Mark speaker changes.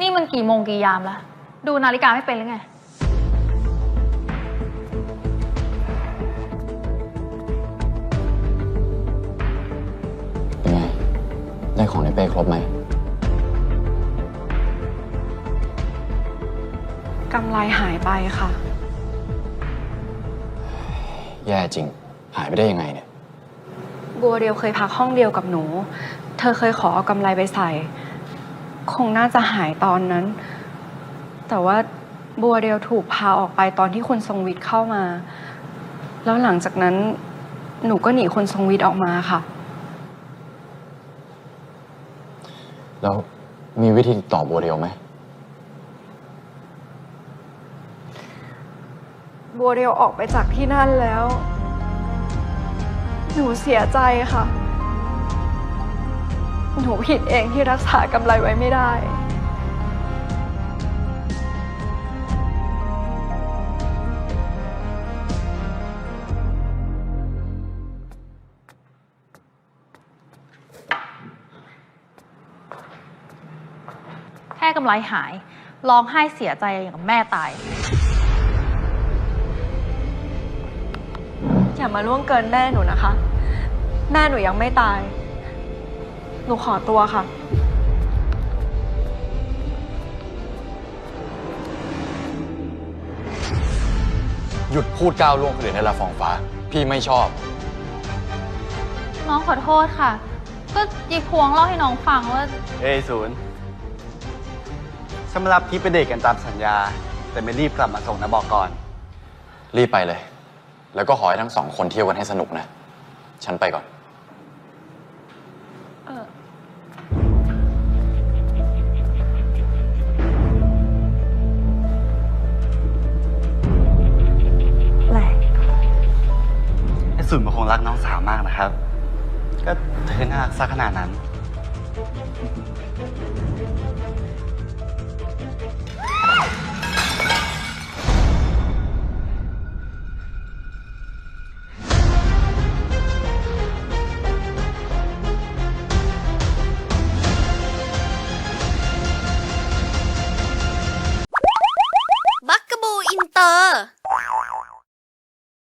Speaker 1: นี่มันกี่โมงกี่ยามแล้วดูนาฬิกาไม่เป็นหรือไง
Speaker 2: เป็นไง ได้ของในเป้ครบไหม
Speaker 3: กำไรหายไปค่ะ
Speaker 2: แย่จริง หายไปได้ยังไงเนี่ย
Speaker 3: บัวเดียวเคยพักห้องเดียวกับหนู เธอเคยขอเอากำไรไปใส่ คงน่าจะหายตอนนั้น แต่ว่าบัวเดียวถูกพาออกไปตอนที่คุณทรงวิทย์เข้ามา แล้วหลังจากนั้นหนูก็หนีคุณทรงวิทย์ออกมาค่ะ
Speaker 2: แล้วมีวิธีติดต่อบัวเดียวไหม
Speaker 3: บัวเดียวออกไปจากที่นั่นแล้ว หนูเสียใจค่ะ หนูผิดเองที่รักษากำไรไว้ไม่ได้
Speaker 1: แค่กำไรหาย ร้องไห้เสียใจอย่างกับแม่ตาย
Speaker 3: อย่ามาล่วงเกินแม่หนูนะคะ แม่หนูยังไม่ตาย หนูขอตัวค่ะ
Speaker 2: หยุดพูดก้าวล่วงคนอื่นในละฟองฟ้า พี่ไม่ชอบ
Speaker 1: น้องขอโทษค่ะ ก็ยีพวงเล่าให้น้องฟังว่า
Speaker 4: เอ้ยศูนย์สำหรับพี่ไปเดทกันตามสัญญา แต่ไม่รีบกลับมาส่งนะบอกก่อน
Speaker 2: รีบไปเลย แล้วก็ขอให้ทั้งสองคนเที่ยวกันให้สนุกนะ ฉันไปก่อน
Speaker 4: สุนมันคงรักน้องสาวมากนะครับ ก็เธอน่ารักซะขนาดนั้น อ